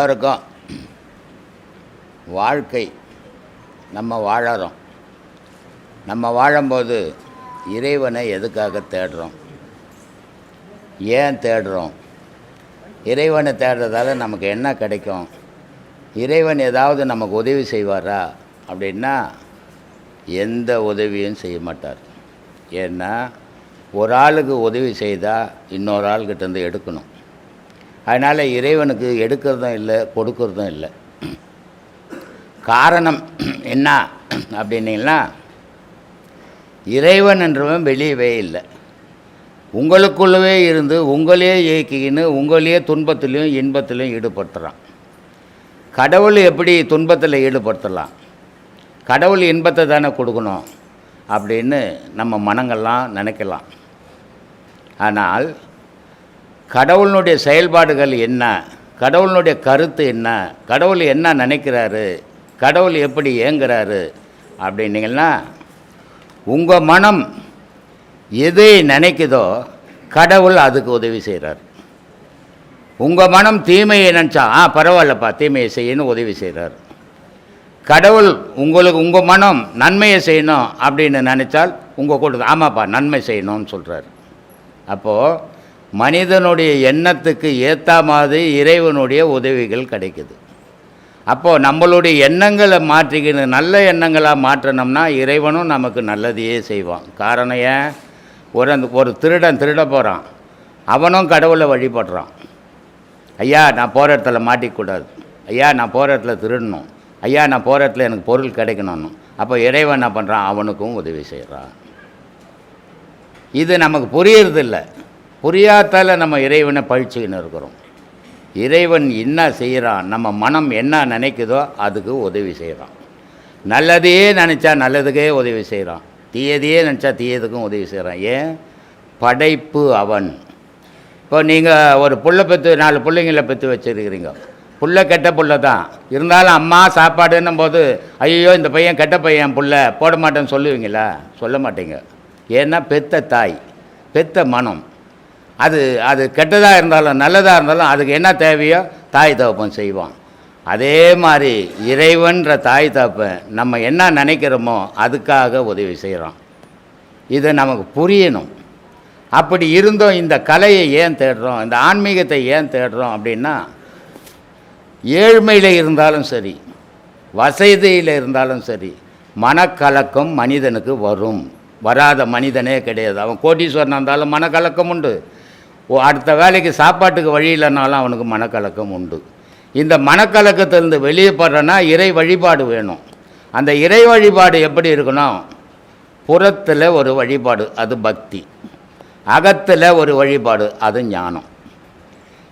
எல்லாருக்கும் வாழ்க்கை நம்ம வாழறோம். நம்ம வாழும்போது இறைவனை எதுக்காக தேடுறோம்? ஏன் தேடுறோம்? இறைவனை தேடுறதால நமக்கு என்ன கிடைக்கும்? இறைவன் ஏதாவது நமக்கு உதவி செய்வாரா? அப்படின்னா எந்த உதவியும் செய்ய மாட்டார். ஏன்னா ஒரு ஆளுக்கு உதவி செய்தால் இன்னொரு ஆள்கிட்டேருந்து எடுக்கணும். அதனால் இறைவனுக்கு எடுக்கிறதும் இல்லை கொடுக்கறதும் இல்லை. காரணம் என்ன அப்படின்னீங்கன்னா இறைவன் என்றவன் வெளியவே இல்லை. உங்களுக்குள்ளவே இருந்து உங்களையே இயக்கின்னு உங்களையே துன்பத்திலையும் இன்பத்திலையும் ஈடுபடுத்துகிறான் கடவுள் எப்படி துன்பத்தில் ஈடுபடுத்தலாம்? கடவுள் இன்பத்தை தானே கொடுக்கணும் அப்படின்னு நம்ம மனங்கள்லாம் நினைக்கலாம். ஆனால் கடவுளினுடைய செயல்பாடுகள் என்ன? கடவுளினுடைய கருத்து என்ன? கடவுள் என்ன நினைக்கிறாரு? கடவுள் எப்படி ஏங்குறாரு அப்படின்னீங்கன்னா உங்கள் மனம் எதை நினைக்குதோ கடவுள் அதுக்கு உதவி செய்கிறார் உங்கள் மனம் தீமையை நினச்சா ஆ பரவாயில்லப்பா தீமையை செய்யணும் உதவி செய்கிறார் கடவுள் உங்களுக்கு உங்கள் மனம் நன்மையை செய்யணும் அப்படின்னு நினச்சால் உங்கள் கூட ஆமாப்பா நன்மை செய்யணும்னு சொல்கிறார் அப்போது மனிதனுடைய எண்ணத்துக்கு ஏற்ற மாதிரி இறைவனுடைய உதவிகள் கிடைக்குது. அப்போது நம்மளுடைய எண்ணங்களை மாற்றிக்கணும் நல்ல எண்ணங்களாக மாற்றினோம்னா இறைவனும் நமக்கு நல்லதையே செய்வான். காரணம் ஏன்? ஒரு அந்த ஒரு திருடன் திருட போகிறான் அவனும் கடவுளை வழிபடுறான். ஐயா நான் போகிற இடத்துல மாட்டிக்கூடாது. ஐயா நான் போகிற இடத்துல திருடணும். ஐயா நான் போகிற இடத்துல எனக்கு பொருள் கிடைக்கணும்னு. அப்போ இறைவன் என்ன பண்ணுறான் அவனுக்கும் உதவி செய்கிறான் இது நமக்கு புரியறதில்லை. புரியாதால நம்ம இறைவனை பழிச்சுக்கின்னு இருக்கிறோம். இறைவன் என்ன செய்கிறான் நம்ம மனம் என்ன நினைக்குதோ அதுக்கு உதவி செய்கிறான் நல்லதையே நினச்சா நல்லதுக்கே உதவி செய்கிறான் தீயதையே நினச்சா தீயதுக்கும் உதவி செய்கிறான் ஏன்? படைப்பு அவன். இப்போ நீங்கள் ஒரு புள்ள பெற்று நாலு பிள்ளைங்கள பெற்று வச்சுருக்கிறீங்க. புள்ள கெட்ட புள்ள தான். இருந்தாலும் அம்மா சாப்பாடுன்னும் போது ஐயோ இந்த பையன் கெட்ட பையன் புள்ள போட மாட்டேன்னு சொல்லுவீங்களா? சொல்ல மாட்டீங்க. ஏன்னா பெத்த தாய் பெத்த மனம். அது அது கெட்டதாக இருந்தாலும் நல்லதாக இருந்தாலும் அதுக்கு என்ன தேவையோ தாய் தகப்பன் செய்வான். அதே மாதிரி இறைவன்ற தாய் தகப்பன் நம்ம என்ன நினைக்கிறோமோ அதுக்காக உதவி செய்கிறான் இதை நமக்கு புரியணும். அப்படி இருந்தும் இந்த கலையை ஏன் தேடுறோம்? இந்த ஆன்மீகத்தை ஏன் தேடுறோம் அப்படின்னா ஏழ்மையில் இருந்தாலும் சரி வசதியில் இருந்தாலும் சரி மனக்கலக்கம் மனிதனுக்கு வரும். வராத மனிதனே கிடையாது. அவன் கோட்டீஸ்வரன் இருந்தாலும் மனக்கலக்கம் உண்டு. அடுத்த வேலைக்கு சாப்பாட்டுக்கு வழி இல்லைனாலும் அவனுக்கு மனக்கலக்கம் உண்டு. இந்த மனக்கலக்கத்திலிருந்து வெளியே படுறனா இறை வழிபாடு வேணும். அந்த இறை வழிபாடு எப்படி இருக்கணும் புறத்தில் ஒரு வழிபாடு அது பக்தி. அகத்தில் ஒரு வழிபாடு அது ஞானம்.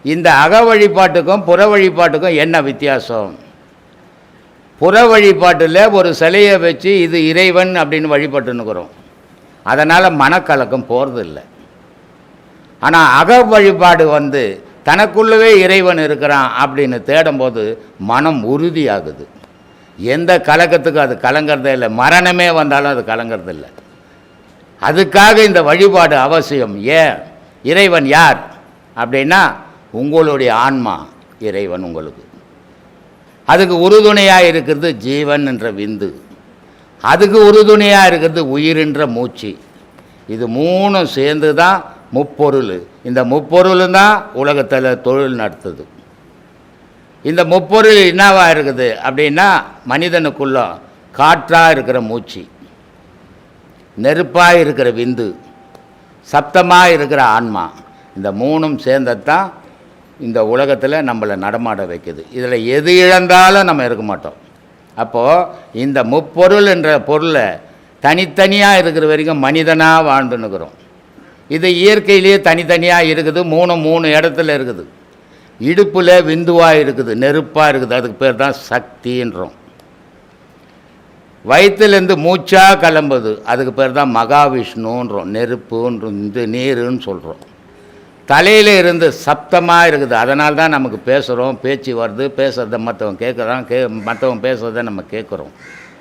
இந்த அக வழிபாட்டுக்கும் புற வழிபாட்டுக்கும் என்ன வித்தியாசம்? புற வழிபாட்டில் ஒரு சிலையை வச்சு இது இறைவன் அப்படின்னு வழிபட்டுன்னுக்குறோம். அதனால் மனக்கலக்கம் போகிறதில்ல ஆனால் அக வழிபாடு வந்து தனக்குள்ளவே இறைவன் இருக்கிறான் அப்படின்னு தேடும்போது மனம் உறுதியாகுது. எந்த கலக்கத்துக்கும் அது கலங்கிறதே இல்லை. மரணமே வந்தாலும் அது கலங்கிறது இல்லை. அதுக்காக இந்த வழிபாடு அவசியம். ஏன்? இறைவன் யார்? அப்படின்னா உங்களுடைய ஆன்மா இறைவன் உங்களுக்கு. அதுக்கு உறுதுணையாக இருக்கிறது ஜீவன் என்ற விந்து. அதுக்கு உறுதுணையாக இருக்கிறது உயிரின்ற மூச்சு. இது மூணும் சேர்ந்து தான் முப்பொருள். இந்த முப்பொருள் தான் உலகத்தில் தொழில் நடத்துது. இந்த முப்பொருள் என்னவா இருக்குது அப்படின்னா மனிதனுக்குள்ள காற்றாக இருக்கிற மூச்சு நெருப்பாக இருக்கிற விந்து சப்தமாக இருக்கிற ஆன்மா இந்த மூணும் சேர்ந்தத்தான் இந்த உலகத்தில் நம்மளை நடமாட வைக்குது. இதில் எது இழந்தாலும் நம்ம இருக்க மாட்டோம். அப்போது இந்த முப்பொருள் என்ற பொருளை தனித்தனியாக இருக்கிற வரைக்கும் மனிதனாக வாழ்ந்துன்னுக்கிறோம். இது இயற்கையிலேயே தனித்தனியாக இருக்குது. மூணு மூணு இடத்துல இருக்குது. இடுப்பில் விந்துவாக இருக்குது நெருப்பாக இருக்குது. அதுக்கு பேர் தான் சக்தின்றோம். வயிற்றுலேருந்து மூச்சாக கிளம்புது. அதுக்கு பேர் தான் மகாவிஷ்ணுன்றோம். நெருப்புன்ற இந்த நீருன்னு சொல்கிறோம் தலையில் இருந்து சப்தமாக இருக்குது. அதனால தான் நமக்கு பேசுகிறோம் பேச்சு வருது. பேசுகிறத மற்றவன் கேட்குறான் கே மற்றவன் பேசுகிறத நம்ம கேட்குறோம்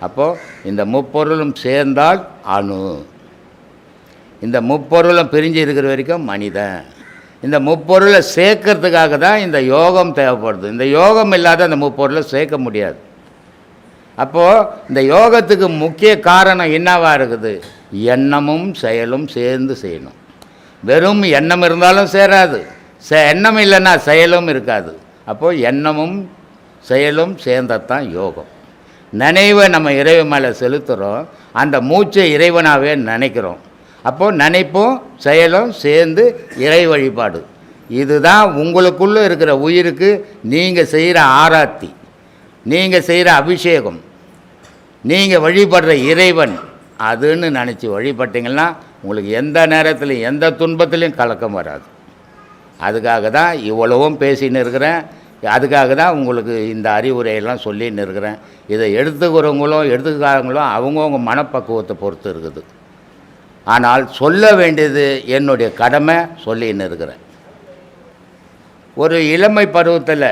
அப்போது இந்த முப்பொருளும் சேர்ந்தால் அணு. இந்த முப்பொருளும் பிரிஞ்சு இருக்கிற வரைக்கும் மனிதன். இந்த முப்பொருளை சேர்க்கறதுக்காக தான் இந்த யோகம் தேவைப்படுது. இந்த யோகம் இல்லாத அந்த முப்பொருளை சேர்க்க முடியாது. அப்போது இந்த யோகத்துக்கு முக்கிய காரணம் என்னவாக இருக்குது? எண்ணமும் செயலும் சேர்ந்து செய்யணும். வெறும் எண்ணம் இருந்தாலும் சேராது. செ எண்ணம் இல்லைன்னா செயலும் இருக்காது. அப்போது எண்ணமும் செயலும் சேர்ந்தத்தான் யோகம். நினைவை நம்ம இறைவன் மேலே செலுத்துகிறோம் அந்த மூச்சை இறைவனாகவே நினைக்கிறோம். அப்போது நினைப்பும் செயலும் சேர்ந்து இறை வழிபாடு. இதுதான் உங்களுக்குள்ளே இருக்கிற உயிருக்கு நீங்கள் செய்கிற ஆராத்தி நீங்கள் செய்கிற அபிஷேகம் நீங்கள் வழிபடுற இறைவன் அதுன்னு நினச்சி வழிபட்டீங்கன்னா உங்களுக்கு எந்த நேரத்துலையும் எந்த துன்பத்திலையும் கலக்கம் வராது. அதுக்காக தான் இவ்வளவும் பேசின்னு இருக்கிறேன். அதுக்காக தான் உங்களுக்கு இந்த அறிவுரையெல்லாம் சொல்லின்னு இருக்கிறேன். இதை எடுத்துக்கிறவங்களும் எடுத்துக்காரங்களும் அவங்கவுங்க மனப்பக்குவத்தை பொறுத்து இருக்குது. ஆனால் சொல்ல வேண்டியது என்னுடைய கடமை சொல்லின்னு இருக்கிறேன் ஒரு இளமை பருவத்தில்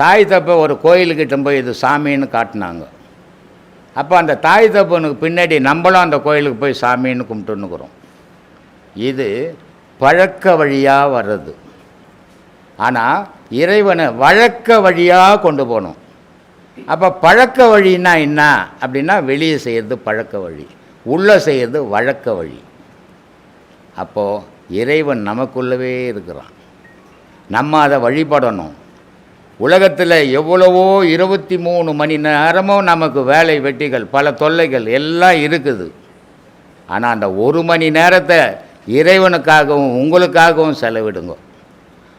தாய் தப்பை ஒரு கோயிலுக்கிட்ட போய் இது சாமின்னு காட்டினாங்க. அப்போ அந்த தாய் தப்பனுக்கு பின்னாடி நம்மளும் அந்த கோயிலுக்கு போய் சாமின்னு கும்பிட்டுன்னுக்குறோம். இது பழக்க வழியாக வர்றது. ஆனால் இறைவனை வழக்க வழியாக கொண்டு போகணும். அப்போ பழக்க வழின்னா என்ன? அப்படின்னா வெளியே செய்கிறது பழக்க வழி. உள்ளே செய்கிறது வழக்க வழி. அப்போது இறைவன் நமக்குள்ளவே இருக்கிறான். நம்ம அதை வழிபடணும். உலகத்தில் எவ்வளவோ இருபத்தி மூணு மணி நேரமும் நமக்கு வேலை வெட்டிகள் பல தொல்லைகள் எல்லாம் இருக்குது. ஆனால் அந்த ஒரு மணி நேரத்தை இறைவனுக்காகவும் உங்களுக்காகவும் செலவிடுங்க.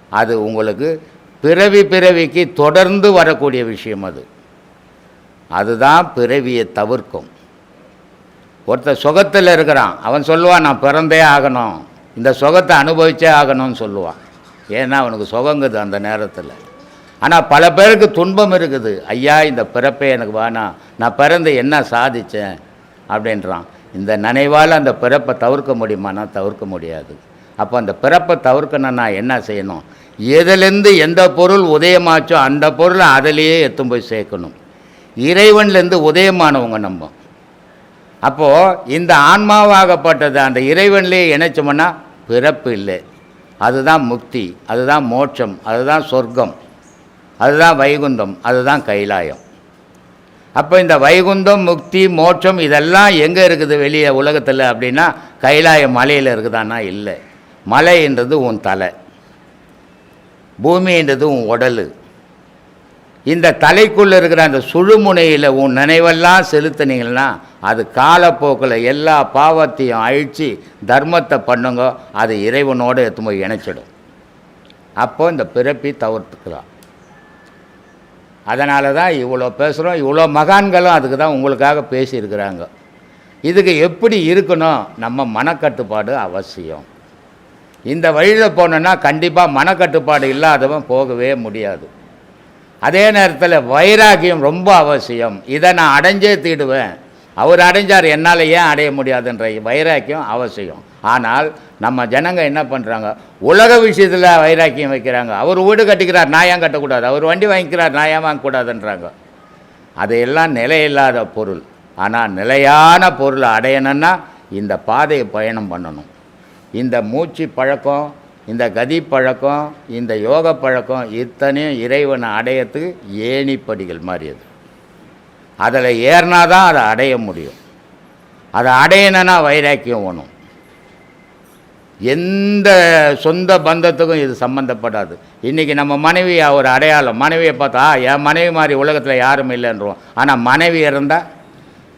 அது உங்களுக்கு பிறவி பிறவிக்கு தொடர்ந்து வரக்கூடிய விஷயம் அது. அதுதான் பிறவியை தவிர்க்கும். ஒருத்தர் சுகத்தில் இருக்கிறான். அவன் சொல்லுவான் நான் பிறந்தே ஆகணும். இந்த சுகத்தை அனுபவிச்சே ஆகணும்னு சொல்லுவான். ஏன்னா அவனுக்கு சுகங்குது அந்த நேரத்தில். ஆனால் பல பேருக்கு துன்பம் இருக்குது. ஐயா இந்த பிறப்பே எனக்கு வேணாம் நான் பிறந்து என்ன சாதித்தேன் அப்படின்றான். இந்த நினைவால் அந்த பிறப்பை தவிர்க்க முடியுமானா? தவிர்க்க முடியாது. அப்போ அந்த பிறப்பை தவிர்க்கணும்னா என்ன செய்யணும்? எதுலேருந்து எந்த பொருள் உதயமாச்சோ அந்த பொருளை அதிலேயே எடுத்துன்னு போய் சேர்க்கணும். இறைவன்லேருந்து உதயமானவங்க நம்ம. அப்போது இந்த ஆன்மாவாகப்பட்டது அந்த இறைவன்லேயே இணைச்சோம்னா பிறப்பு இல்லை. அதுதான் முக்தி அதுதான் மோட்சம் அதுதான் சொர்க்கம் அதுதான் வைகுந்தம் அதுதான் கைலாயம். அப்போ இந்த வைகுந்தம் முக்தி மோட்சம் இதெல்லாம் எங்கே இருக்குது வெளியே உலகத்தில் அப்படின்னா கைலாய மலையில் இருக்குதானா இல்லை. மலைன்றது உன் தலை பூமின்றது உன் உடல். இந்த தலைக்குள்ளே இருக்கிற அந்த சுழுமுனையில் உன் நினைவெல்லாம் செலுத்துனீங்கன்னா அது காலப்போக்கில் எல்லா பாவத்தையும் அழித்து தர்மத்தை பண்ணுங்க அது இறைவனோடு எடுத்து போய் இணைச்சிடும். அப்போ இந்த பிறப்பி தவிர்த்துக்கலாம். அதனால தான் இவ்வளோ பேசுகிறோம் இவ்வளோ மகான்களும் அதுக்கு தான் உங்களுக்காக பேசியிருக்கிறாங்க. இதுக்கு எப்படி இருக்கணும்? நம்ம மனக்கட்டுப்பாடு அவசியம். இந்த வழியில் போனோன்னா கண்டிப்பாக மனக்கட்டுப்பாடு இல்லாதவன் போகவே முடியாது. அதே நேரத்தில் வைராகியம் ரொம்ப அவசியம். இதை நான் அடைஞ்சே தீடுவேன். அவர் அடைஞ்சார் என்னால் ஏன் அடைய முடியாதுன்ற வைராக்கியம் அவசியம். ஆனால் நம்ம ஜனங்க என்ன பண்ணுறாங்க உலக விஷயத்தில் வைராக்கியம் வைக்கிறாங்க. அவர் வீடு கட்டிக்கிறார் நான் ஏன் கட்டக்கூடாது? அவர் வண்டி வாங்கிக்கிறார் நான் ஏன் வாங்கக்கூடாதுன்றாங்க. அதையெல்லாம் நிலையில்லாத பொருள். ஆனால் நிலையான பொருளை அடையணும்னா இந்த பாதையை பயணம் பண்ணணும். இந்த மூச்சு பழக்கம் இந்த கதி பழக்கம் இந்த யோக பழக்கம் இத்தனையும் இறைவனை அடையத்துக்கு ஏணிப்படிகள் மாதிரி அது அதில் ஏறினா தான் அதை அடைய முடியும். அதை அடையணுன்னா வைராக்கியம் ஒன்றும் எந்த சொந்த பந்தத்துக்கும் இது சம்மந்தப்படாது இன்றைக்கி நம்ம மனைவி ஒரு அடையாளம் மனைவியை பார்த்தா என் மனைவி மாதிரி உலகத்தில் யாரும் இல்லைன்றோம். ஆனால் மனைவி இறந்தால்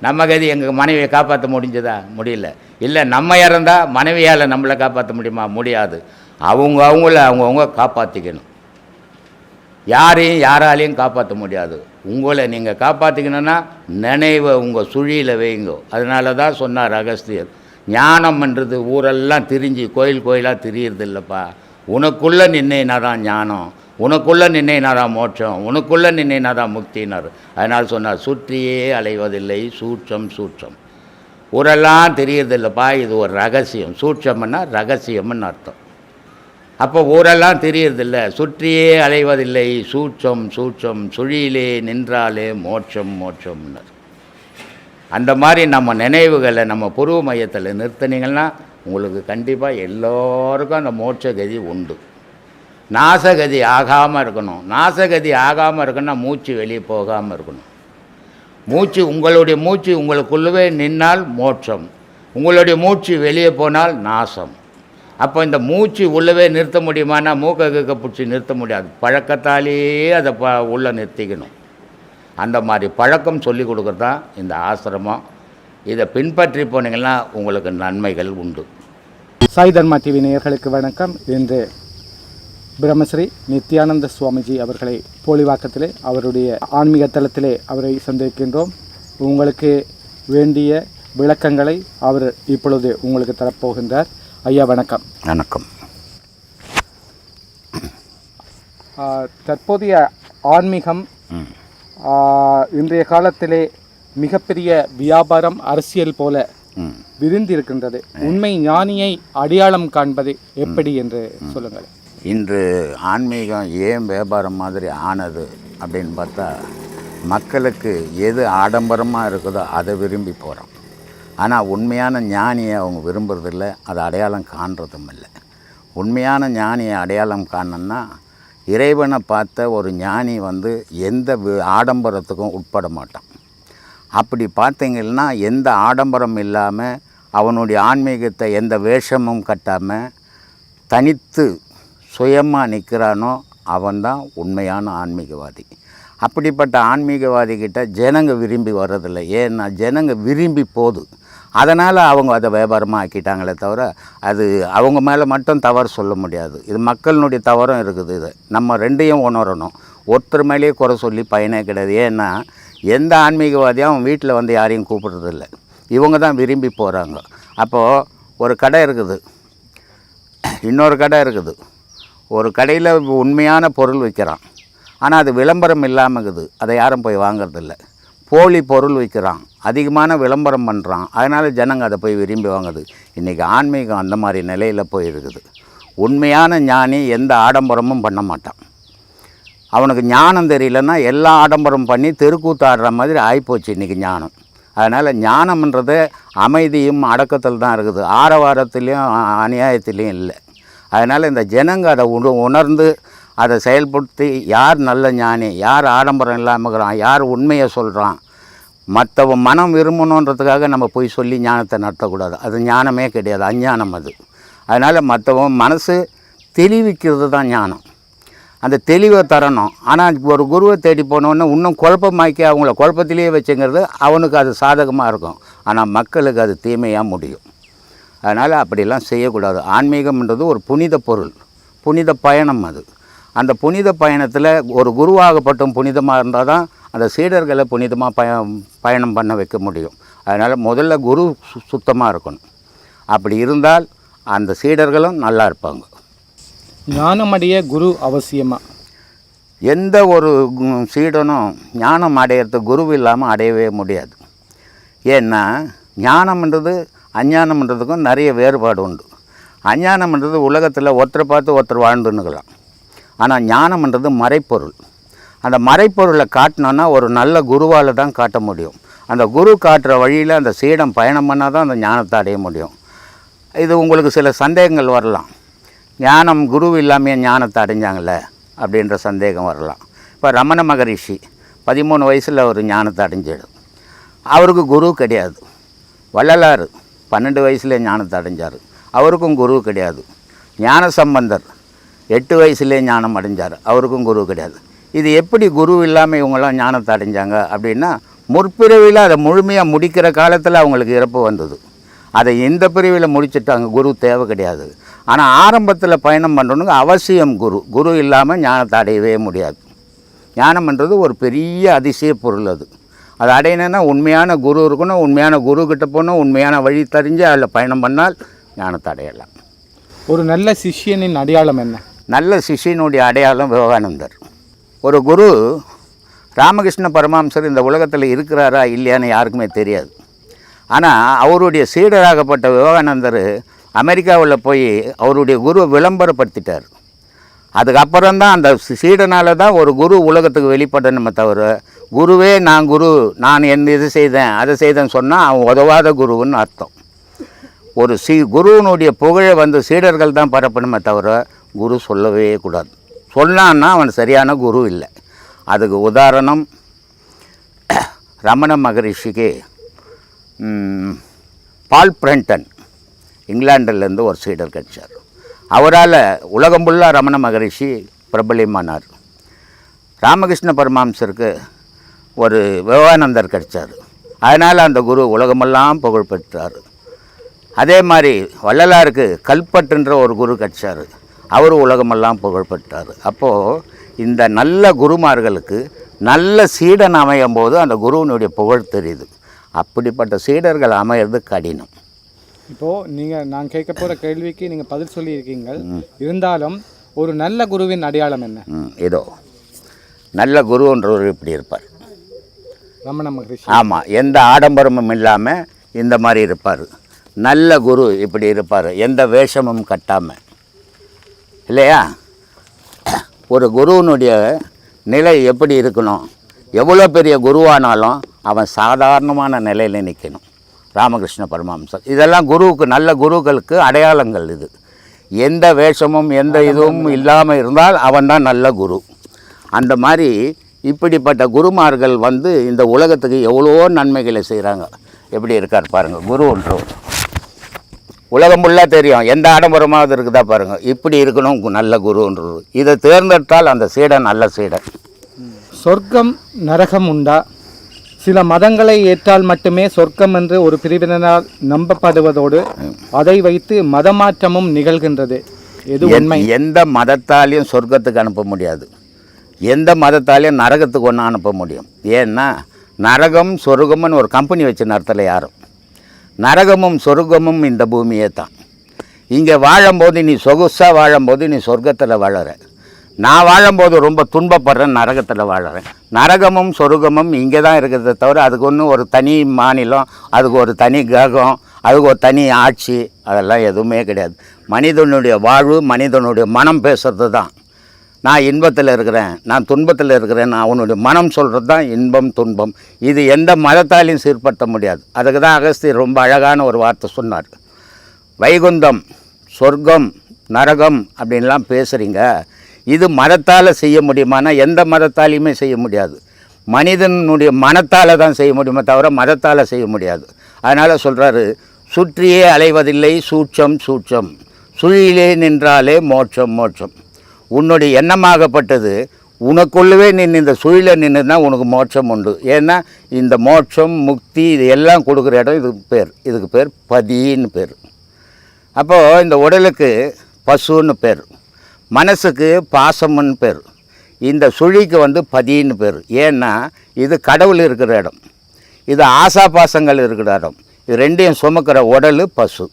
நம்ம கதி எங்கள் மனைவியை காப்பாற்ற முடிஞ்சதா? முடியல. இல்லை நம்ம இறந்தால் மனைவியால் நம்மளை காப்பாற்ற முடியுமா? முடியாது. அவங்க அவங்கள அவங்கவுங்க காப்பாற்றிக்கணும் யாரையும் யாராலையும் காப்பாற்ற முடியாது. உங்களை நீங்கள் காப்பாற்றிக்கணுன்னா நினைவை உங்கள் சுழியில் வைங்க. அதனால தான் சொன்னார் அகஸ்தியர். ஞானம்ன்றது ஊரெல்லாம் திரிஞ்சு கோயில் கோயிலாக திரியறது இல்லைப்பா. உனக்குள்ளே நின்னேனா தான் ஞானம். உனக்குள்ளே நின்னேனா தான் மோட்சம். உனக்குள்ளே நின்னேனா தான் முக்தினார். அதனால் சொன்னார் சுற்றியே அலைவதில்லை சூட்சம் சூட்சம். ஊரெல்லாம் தெரியறதில்லப்பா இது ஒரு ரகசியம். சூட்சம்னா ரகசியம்னு அர்த்தம். அப்போ ஊரெல்லாம் தெரியறதில்ல. சுற்றியே அலைவதில்லை. சூட்சம் சூட்சம் சுழியிலே நின்றாலே மோட்சம் மோட்சம்னர் அந்த மாதிரி நம்ம நினைவுகளை நம்ம புருவ மையத்தில் நிறுத்தினீங்கன்னா உங்களுக்கு கண்டிப்பாக எல்லோருக்கும் அந்த மோட்சகதி உண்டு. நாசகதி ஆகாமல் இருக்கணும். நாசகதி ஆகாமல் இருக்கணும்னா மூச்சு வெளியே போகாமல் இருக்கணும். மூச்சு உங்களுடைய மூச்சு உங்களுக்குள்ளவே நின்னால் மோட்சம். உங்களுடைய மூச்சு வெளியே போனால் நாசம். அப்போ இந்த மூச்சு உள்ளவே நிறுத்த முடியுமானா மூக்க கீக்க பிடிச்சி நிறுத்த முடியாது. பழக்கத்தாலேயே அதை ப உள்ளே நிறுத்திக்கணும். அந்த மாதிரி பழக்கம் சொல்லி கொடுக்குறது தான் இந்த ஆசிரமம். இதை பின்பற்றி போனீங்கன்னா உங்களுக்கு நன்மைகள் உண்டு. சாய் தர்மா டிவி நேயர்களுக்கு வணக்கம். இன்று பிரம்மஸ்ரீ நித்யானந்த சுவாமிஜி அவர்களை போலிவாக்கத்திலே அவருடைய ஆன்மீக தளத்திலே அவரை சந்திக்கின்றோம். உங்களுக்கு வேண்டிய விளக்கங்களை அவர் இப்பொழுது உங்களுக்கு தரப்போகின்றார். ஐயா வணக்கம். வணக்கம். தற்போதைய ஆன்மீகம் இன்றைய காலத்திலே மிகப்பெரிய வியாபாரம் அரசியல் போல விரிந்திருக்கின்றது. உண்மை ஞானியை அடையாளம் காண்பது எப்படி என்று சொல்லுங்கள். இன்று ஆன்மீகம் ஏன் வியாபாரம் மாதிரி ஆனது அப்படின்னு பார்த்தா மக்களுக்கு எது ஆடம்பரமாக இருக்குதோ அதை விரும்பி போகிறோம் ஆனால் உண்மையான ஞானியை அவங்க விரும்புறதில்ல. அதை அடையாளம் காண்றதும் இல்லை. உண்மையான ஞானியை அடையாளம் காணணும்னா இறைவனை பார்த்த ஒரு ஞானி வந்து எந்த வி- ஆடம்பரத்துக்கும் உட்பட மாட்டான். அப்படி பார்த்தீங்கன்னா எந்த ஆடம்பரம் இல்லாமல் அவனுடைய ஆன்மீகத்தை எந்த வேஷமும் கட்டாமல் தனித்து சுயமாக நிற்கிறானோ அவன்தான் உண்மையான ஆன்மீகவாதி. அப்படிப்பட்ட ஆன்மீகவாதிகிட்ட ஜனங்க விரும்பி வர்றதில்லை. ஏன்னா ஜனங்க விரும்பி போகுது அதனால் அவங்க அதை வியாபாரமாக ஆக்கிட்டாங்களே தவிர அது அவங்க மேலே மட்டும் தவறு சொல்ல முடியாது. இது மக்களினுடைய தவறும் இருக்குது இது. நம்ம ரெண்டையும் உணரணும். ஒருத்தர் மேலேயே குறை சொல்லி பயனே கிடையாது. ஏன்னா எந்த ஆன்மீகவாதியும் அவன் வீட்டில் வந்து யாரையும் கூப்பிடுறதில்ல. இவங்க தான் விரும்பி போகிறாங்க அப்போது ஒரு கடை இருக்குது. இன்னொரு கடை இருக்குது. ஒரு கடையில் உண்மையான பொருள் விற்கிறான். ஆனால் அது விளம்பரம் இல்லாமல் இருக்குது. அதை யாரும் போய் வாங்குறதில்ல. போலி பொருள் விற்கிறான் அதிகமான விளம்பரம் பண்ணுறான் அதனால் ஜனங்க அதை போய் விரும்பி வாங்குது. இன்றைக்கி ஆன்மீகம் அந்த மாதிரி நிலையில் போயிருக்குது உண்மையான ஞானி எந்த ஆடம்பரமும் பண்ண மாட்டான். அவனுக்கு ஞானம் தெரியலன்னா எல்லா ஆடம்பரம் பண்ணி தெருக்கூத்து ஆடுற மாதிரி ஆகிப்போச்சு இன்றைக்கி ஞானம். அதனால் ஞானம்ன்றது அமைதியும் அடக்கத்தில் தான் இருக்குது. ஆரவாரத்துலேயும் அநியாயத்துலேயும் இல்லை. அதனால் இந்த ஜனங்க அதை உணர்ந்து அதை செயல்படுத்தி யார் நல்ல ஞானி யார் ஆடம்பரம் இல்லாமல் இருக்கிறான் யார் உண்மையை சொல்கிறான் மற்றவன் மனம் விரும்பணுன்றதுக்காக நம்ம போய் சொல்லி ஞானத்தை நடத்தக்கூடாது. அது ஞானமே கிடையாது அஞ்ஞானம் அது. அதனால் மற்றவன் மனசு தெளிவிக்கிறது தான் ஞானம். அந்த தெளிவை தரணும். ஆனால் ஒரு குருவை தேடி போனோன்னே இன்னும் குழப்பமாக்கி அவங்கள குழப்பத்திலேயே வச்சுங்கிறது அவனுக்கு அது சாதகமாக இருக்கும். ஆனால் மக்களுக்கு அது தீமையாக முடியும். அதனால் அப்படிலாம் செய்யக்கூடாது. ஆன்மீகம்ன்றது ஒரு புனித பொருள். புனித பயணம் அது. அந்த புனித பயணத்தில் ஒரு குருவாகப்பட்டும் புனிதமாக இருந்தால் தான் அந்த சீடர்களை புனிதமாக பய பயணம் பண்ண வைக்க முடியும். அதனால் முதல்ல குரு சு சுத்தமாக இருக்கணும். அப்படி இருந்தால் அந்த சீடர்களும் நல்லா இருப்பாங்க. ஞானமடைய குரு அவசியமா? எந்த ஒரு சீடனும் ஞானம் அடையிறது குரு இல்லாமல் அடையவே முடியாது. ஏன்னா ஞானம்ன்றது அஞ்ஞானம்ன்றதுக்கும் நிறைய வேறுபாடு உண்டு. அஞ்ஞானம்ன்றது உலகத்தில் ஒருத்தரை பார்த்து ஒருத்தர் வாழ்ந்துன்னுக்கலாம். ஆனால் ஞானம்ன்றது மறைப்பொருள். அந்த மறைப்பொருளை காட்டினோன்னா ஒரு நல்ல குருவால் தான் காட்ட முடியும். அந்த குரு காட்டுற வழியில் அந்த சீடம் பயணம் பண்ணால் தான் அந்த ஞானத்தை அடைய முடியும். இது உங்களுக்கு சில சந்தேகங்கள் வரலாம். ஞானம் குரு இல்லாமையே ஞானத்தை அடைஞ்சாங்களே அப்படின்ற சந்தேகம் வரலாம். இப்போ ரமண மகரிஷி பதிமூணு வயசில் ஒரு ஞானத்தை அடைஞ்சிடும் அவருக்கு குரு கிடையாது. வள்ளலார் பன்னெண்டு வயசுலேயே ஞானத்தை அடைஞ்சார். அவருக்கும் குரு கிடையாது. ஞான சம்பந்தர் எட்டு வயசுலேயே ஞானம் அடைஞ்சார். அவருக்கும் குரு கிடையாது. இது எப்படி குரு இல்லாமல் இவங்கெல்லாம் ஞானத்தை அடைஞ்சாங்க அப்படின்னா முற்பிறவியில் அதை முழுமையாக முடிக்கிற காலத்தில் அவங்களுக்கு இறப்பு வந்தது. அதை இந்த பிரிவில் முடிச்சுட்டாங்க குரு தேவை கிடையாது. ஆனால் ஆரம்பத்தில் பயணம் பண்ணுறவனுக்கு அவசியம் குரு. குரு இல்லாமல் ஞானத்தை அடையவே முடியாது. ஞானம்ன்றது ஒரு பெரிய அதிசய பொருள் அது. அது அடையணும்னா உண்மையான குரு இருக்கணும் உண்மையான குரு கிட்ட போகணும் உண்மையான வழி தெரிஞ்சு அதில் பயணம் பண்ணால் ஞானத்தை அடையலாம். ஒரு நல்ல சிஷ்யனின் அடையாளம் என்ன? நல்ல சிஷியனுடைய அடையாளம் விவேகானந்தர். ஒரு குரு ராமகிருஷ்ண பரமாம்சர் இந்த உலகத்தில் இருக்கிறாரா இல்லையான்னு யாருக்குமே தெரியாது. ஆனால் அவருடைய சீடராகப்பட்ட விவேகானந்தர் அமெரிக்காவில் போய் அவருடைய குருவை விளம்பரப்படுத்திட்டார். அதுக்கப்புறம் தான் அந்த சீடனால தான் ஒரு குரு உலகத்துக்கு வெளிப்படணுமே தவிர குருவே நான் குரு நான் என் இது செய்தேன் அதை செய்தேன்னு சொன்னால் அவன் உதவாத குருவுன்னு அர்த்தம். ஒரு சீ குருவினுடைய புகழை வந்து சீடர்கள் தான் பரப்பணுமே தவிர குரு சொல்லவே கூடாது. சொன்னான்னா அவன் சரியான குரு இல்லை. அதுக்கு உதாரணம் ரமண மகரிஷிக்கு பால் பிரண்டன் இங்கிலாண்டிலேருந்து ஒரு சீடர் கிடைச்சார். அவரால் உலகம் ஃபுல்லாக ரமண மகரிஷி பிரபலியமானார். ராமகிருஷ்ண பரமஹம்சருக்கு ஒரு விவேகானந்தர் கிடைச்சார். அதனால் அந்த குரு உலகமெல்லாம் புகழ் பெற்றார் அதே மாதிரி வள்ளலாருக்கு கல்பட்டுன்ற ஒரு குரு கிடைச்சார். அவர் உலகமெல்லாம் புகழ் பெற்றார் அப்போது இந்த நல்ல குருமார்களுக்கு நல்ல சீடன் அமையும் போது அந்த குருவினுடைய புகழ் தெரியுது. அப்படிப்பட்ட சீடர்கள் அமையிறது கடினம். இப்போது நீங்கள் நான் கேட்க போகிற கேள்விக்கு நீங்கள் பதில் சொல்லியிருக்கீங்க. இருந்தாலும் ஒரு நல்ல குருவின் அடையாளம் என்ன? ம், இதோ. நல்ல குருன்றவர் இப்படி இருப்பார். ரமண மகரிஷி. ஆமாம் எந்த ஆடம்பரமும் இல்லாமல் இந்த மாதிரி இருப்பார். நல்ல குரு இப்படி இருப்பார். எந்த வேஷமும் கட்டாமல் இல்லையா? ஒரு குருவினுடைய நிலை எப்படி இருக்கணும்? எவ்வளோ பெரிய குருவானாலும் அவன் சாதாரணமான நிலையில் நிற்கணும் ராமகிருஷ்ண பரமஹம்சர். இதெல்லாம் குருவுக்கு நல்ல குருக்களுக்கு அடையாளங்கள் இது. எந்த வேஷமும் எந்த இதுவும் இல்லாமல் இருந்தால் அவன் தான் நல்ல குரு. அந்த மாதிரி இப்படிப்பட்ட குருமார்கள் வந்து இந்த உலகத்துக்கு எவ்வளோ நன்மைகளை செய்கிறாங்க எப்படி இருக்கார் பாருங்கள் குரு ஒன்று. உலகம் ஃபுல்லாக தெரியும். எந்த ஆடம்பரமாவது இருக்குதா பாருங்கள் இப்படி இருக்கணும் நல்ல குருன்றது. இதை தேர்ந்தெடுத்தால் அந்த சீடன் நல்ல சீடன் சொர்க்கம் நரகம் உண்டா? சில மதங்களை ஏற்றால் மட்டுமே சொர்க்கம் என்று ஒரு பிரிவினரால் நம்பப்படுவதோடு அதை வைத்து மதமாற்றமும் நிகழ்கின்றது. எது உண்மை? எந்த மதத்தாலையும் சொர்க்கத்துக்கு அனுப்ப முடியாது. எந்த மதத்தாலையும் நரகத்துக்கு ஒன்று அனுப்ப முடியும். ஏன்னா நரகம் சொர்க்கம்னு ஒரு கம்பெனி வச்சு நடத்தலை யாரும். நரகமும் சொர்க்கமும் இந்த பூமியே தான் இங்கே வாழும்போது நீ சொகுசாக வாழும்போது நீ சொர்க்கத்தில் வாழற நான் வாழும்போது ரொம்ப துன்பப்படுறேன் நரகத்தில் வாழறேன். நரகமும் சொருகமும் இங்கே தான் இருக்கிறத தவிர அதுக்கு ஒன்றும் ஒரு தனி மாநிலம் அதுக்கு ஒரு தனி கிரகம் அதுக்கு ஒரு தனி ஆட்சி அதெல்லாம் எதுவுமே கிடையாது. மனிதனுடைய வாழ்வு மனிதனுடைய மனம் பேசுறது தான் நான் இன்பத்தில் இருக்கிறேன் நான் துன்பத்தில் இருக்கிறேன் நான் அவனுடைய மனம் சொல்கிறது தான் இன்பம் துன்பம். இது எந்த மதத்தாலையும் சீர்படுத்த முடியாது. அதுக்கு தான் அகஸ்தியர் ரொம்ப அழகான ஒரு வார்த்தை சொன்னார். வைகுந்தம் சொர்க்கம் நரகம் அப்படின்லாம் பேசுகிறீங்க இது மதத்தால் செய்ய முடியுமானா எந்த மதத்தாலையுமே செய்ய முடியாது. மனிதனுடைய மனத்தால் தான் செய்ய முடியுமே தவிர மதத்தால் செய்ய முடியாது. அதனால் சொல்கிறாரு சுற்றியே அலைவதில்லை சூட்சம் சூட்சம். சுழியிலே நின்றாலே மோட்சம் மோட்சம். உன்னுடைய எண்ணமாகப்பட்டது உனக்குள்ளவே நின்று இந்த சுழில நின்றுனா உனக்கு மோட்சம் உண்டு. ஏன்னா இந்த மோட்சம் முக்தி இது எல்லாம் கொடுக்குற இடம் இதுக்கு பேர். இதுக்கு பேர் பதின்னு பேர். அப்போது இந்த உடலுக்கு பசுன்னு பேர். மனசுக்கு பாசம்னு பேர். இந்த சுழிக்கு வந்து பதின்னு பேர். ஏன்னா இது கடவுள் இருக்கிற இடம். இது ஆசா பாசங்கள் இருக்கிற இடம். இது ரெண்டையும் சுமக்கிற உடல் பசு.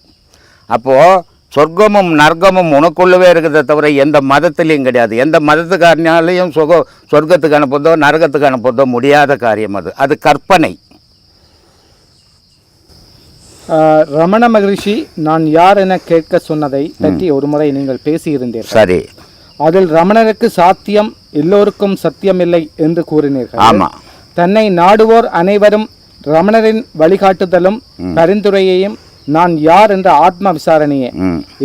அப்போது சொர்க்கமும் நர்க்கமும் உனக்குள்ளவே இருக்கிறத தவிர எந்த மதத்திலையும் கிடையாது. எந்த மதத்துக்காரனாலையும் சுக சொர்க்கத்துக்கு அனுப்புறதோ நரகத்துக்கு அனுப்புறதோ முடியாத காரியம் அது. அது கற்பனை. ரமண மகரிஷி நான் யார் என கேட்க சொன்னதை பற்றி ஒரு முறை நீங்கள் பேசியிருந்தீர்கள். சரி. அதில் ரமணருக்கு சாத்தியம் எல்லோருக்கும் சத்தியமில்லை என்று கூறினீர்கள். ஆமாம் தன்னை நாடுவோர் அனைவரும் ரமணரின் வழிகாட்டுதலும் பரிந்துரையையும் நான் யார் என்ற ஆத்ம விசாரணையே.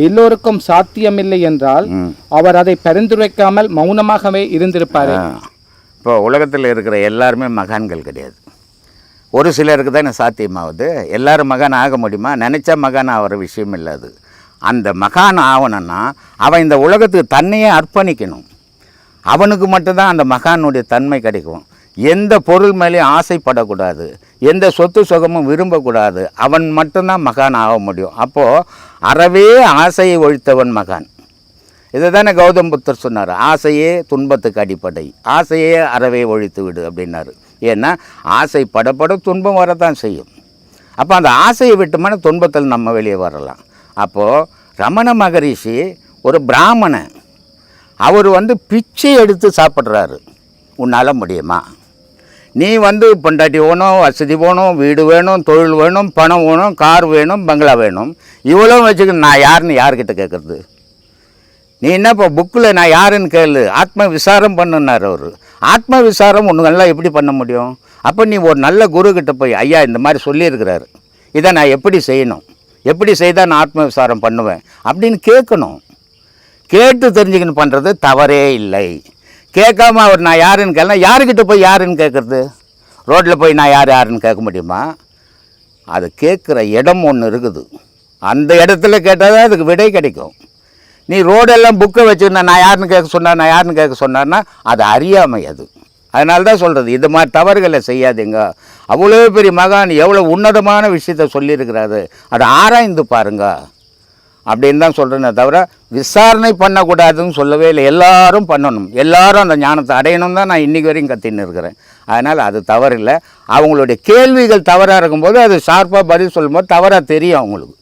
எல்லோருக்கும் சாத்தியமில்லை என்றால் அவர் அதை பரிந்துரைக்காமல் மௌனமாகவே இருந்திருப்பாரு. இப்போ உலகத்தில் இருக்கிற எல்லாருமே மகான்கள் கிடையாது. ஒரு சிலருக்கு தானே சாத்தியமாகுது எல்லாரும் மகான் ஆக முடியுமா? நினச்சா மகான் ஆகிற விஷயம் இல்லை அது. அந்த மகான் ஆகணும்னா அவன் இந்த உலகத்துக்கு தன்னையே அர்ப்பணிக்கணும். அவனுக்கு மட்டும்தான் அந்த மகானுடைய தன்மை கிடைக்கும். எந்த பொருள் மேலேயும் ஆசைப்படக்கூடாது. எந்த சொத்து சுகமும் விரும்பக்கூடாது. அவன் மட்டும்தான் மகான் ஆக முடியும். அப்போது அறவே ஆசையை ஒழித்தவன் மகான். இதை தானே கௌதம் புத்தர் சொன்னார். ஆசையே துன்பத்துக்கு அடிப்படை. ஆசையே அறவே ஒழித்து விடு அப்படின்னாரு. ஏன்னா ஆசை படப்பட துன்பம் வரத்தான் செய்யும். அப்போ அந்த ஆசையை விட்டுமான துன்பத்தில் நம்ம வெளியே வரலாம். அப்போது ரமண மகரிஷி ஒரு பிராமணன். அவர் வந்து பிச்சை எடுத்து சாப்பிட்றாரு. உன்னால் முடியுமா? நீ வந்து பொண்டாட்டி வேணும் வசதி வேணும் வீடு வேணும் தொழில் வேணும் பணம் வேணும் கார் வேணும் பங்களா வேணும். இவ்வளோ வச்சுக்க நான் யாருன்னு யார்கிட்ட கேட்குறது நீ என்னப்பா புக்கில் நான் யாருன்னு கேளு. ஆத்ம விசாரம் பண்ணுனார் அவர். ஆத்ம விசாரம் நல்லா எப்படி பண்ண முடியும்? அப்போ நீ ஒரு நல்ல குரு கிட்ட போய் ஐயா இந்த மாதிரி சொல்லியிருக்கிறாரு. இதை நான் எப்படி செய்யணும்? எப்படி செய்தால் நான் ஆத்ம விசாரம் பண்ணுவேன்? அப்படின்னு கேட்கணும். கேட்டு தெரிஞ்சுக்கணும் பண்ணுறது தவறே இல்லை. கேட்காம அவர் நான் யாருன்னு கேட்கலாம் யாருக்கிட்ட போய் யாருன்னு கேட்குறது? ரோட்டில் போய் நான் யார் யாருன்னு கேட்க முடியுமா? அது கேட்குற இடம் ஒன்று இருக்குது. அந்த இடத்துல கேட்டால் தான் அதுக்கு விடை கிடைக்கும். நீ ரோடெல்லாம் புக்கை வச்சுருந்தா நான் யாருன்னு கேட்க சொன்னார் நான் யாருன்னு கேட்க சொன்னார்னா அது அறியாமை அது. அதனால தான் சொல்கிறது இது மாதிரி தவறுகளை செய்யாதீங்க. அவ்வளோ பெரிய மகான் எவ்வளோ உன்னதமான விஷயத்த சொல்லியிருக்கிறாரு. அதை ஆராய்ந்து பாருங்க. அப்படின்னு தான் சொல்கிறேனே தவிர விசாரணை பண்ணக்கூடாதுன்னு சொல்லவே இல்லை. எல்லாரும் பண்ணணும். எல்லாரும் அந்த ஞானத்தை அடையணும் தான் நான் இன்றைக்கி வரையும் கத்தின்னு இருக்கிறேன். அதனால் அது தவறில்லை. அவங்களுடைய கேள்விகள் தவறாக இருக்கும்போது அது ஷார்ப்பாக பதில் சொல்லும்போது தவறாக தெரியும் அவங்களுக்கு.